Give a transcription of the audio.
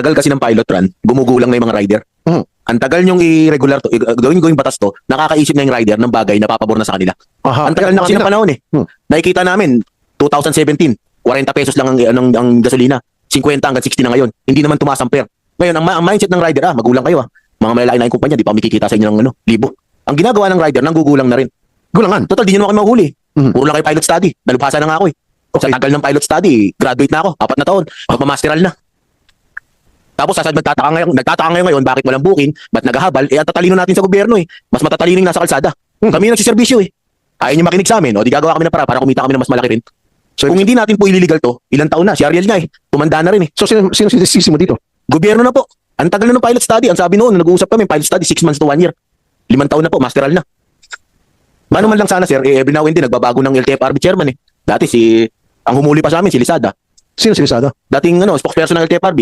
tagal kasi ng pilot run, gumugulang na yung mga rider. Mhm. Ang tagal nyong i-regular to, i- gawin gawing batas to, nakakaisip na yung rider ng bagay na papabor na sa kanila. Aha. Ang tagal na kasi ng panahon eh. Hmm. Nakikita namin, 2017, 40 pesos lang ang, ang, ang gasolina. 50 hanggang 60 na ngayon. Hindi naman tumasamper. Ngayon, ang, ang mindset ng rider, ah, magulang kayo ah. Mga malalaki na yung kumpanya, di pa makikita sa inyo ng ano, libo. Ang ginagawa ng rider, nanggugulang na rin. Gulangan. Total, di nyo naman kayo mahuli. Mhm. Puro lang kayo pilot study. Nalubhasa na nga ako eh. Sa Okay. tagal ng pilot study, graduate na ako. Apat na taon. Magmamasteral na. Tapos sasad nagtataka ngayon, nagtataka ngayon ngayon bakit walang booking, ba't naghahabal? Eh ang tatalino natin sa gobyerno eh. Mas matatalino yung nasa kalsada. Hmm. Kami yung nagsiservisyo eh. Ayaw niyo makinig sa amin, o di gagawa kami ng para para kumita kami ng mas malaki rin. So, Kung hindi natin po ililigal to, ilang taon na, si Ariel nga eh. Tumanda na rin eh. so sino, sino sinisisi mo dito? Gobyerno na po. Ang tagal na ng pilot study. Ang sabi noon, nag-uusap kami, pilot study, 6 months to 1 year. Limang taon na po, masteral na. Mano man lang sana sir, eh, every now and then, nagbabago ng LTFRB chairman eh. Dati si, ang humuli pa sa amin, si Lisada. Sino sinisada? Dating ano, spokesperson ng LTFRB.